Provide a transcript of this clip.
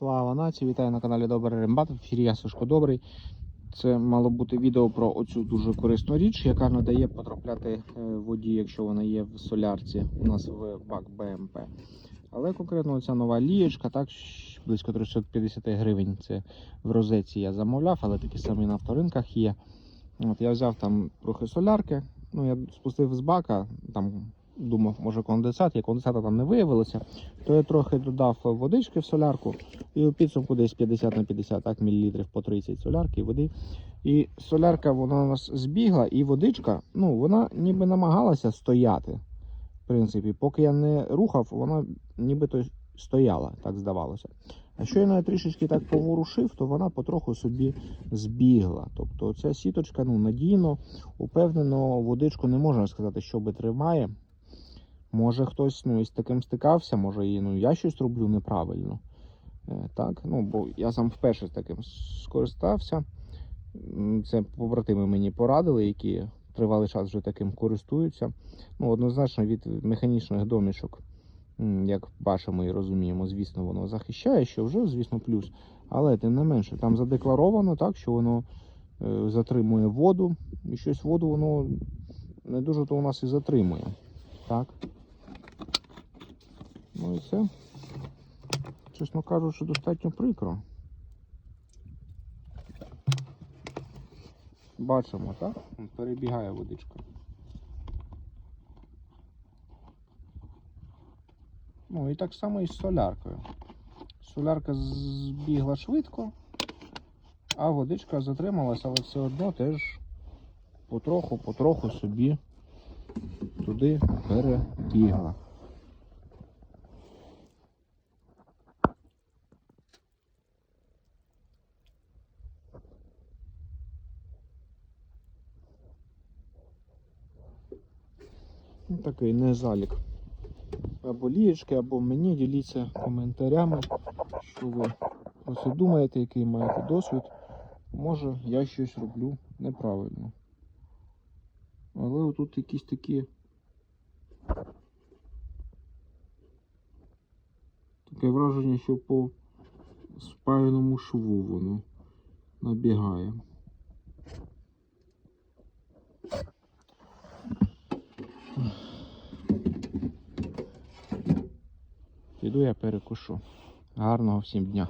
Слава нації, вітаю на каналі Добрий Рембат. В ефірі я Добрий. Це мало бути відео про оцю дуже корисну річ, яка надає потрапляти е, воді, якщо вона є в солярці у нас в бак БМП. Але конкретно ця нова лієчка, так, близько 350 гривень. Це в розетці я замовляв, але такі самі на авторинках є. От, я взяв там трохи солярки. Ну, я спустив з бака, там думав, може конденсат, є конденсата там не виявилося. То я трохи додав водички в солярку, і у підсумку десь 50 на 50 так, мл по 30 солярки і води. І солярка вона у нас збігла, і водичка, ну, вона ніби намагалася стояти. В принципі, поки я не рухав, вона нібито стояла, так здавалося. А що я трішечки так поворушив, то вона потроху собі збігла. Тобто ця сіточка ну, надійно, упевнено, водичку не можна сказати, що би тримає. Може хтось ну, із таким стикався, може і ну, я щось роблю неправильно. Е, Так, ну, бо я сам вперше з таким скористався. Це побратими мені порадили, які тривалий час вже таким користуються. Ну, однозначно від механічних домішок, як бачимо і розуміємо, звісно, воно захищає, що вже, звісно, плюс. Але тим не менше, там задекларовано так, що воно е, затримує воду, і щось воду воно не дуже то у нас і затримує. Так. Ну і це, чесно кажучи, достатньо прикро. Бачимо, так? Перебігає водичка. Ну і так само і з соляркою. Солярка збігла швидко, а водичка затрималася, але все одно теж потроху-потроху собі туди перебігла. Ну, Такий незалік. Або лієчки, або мені діліться коментарями, що ви про це думаєте, який маєте досвід. Може я щось роблю неправильно. Але отут якісь такі. Таке враження, що по спаяному шву воно набігає. Піду я перекушу. Гарного всім дня.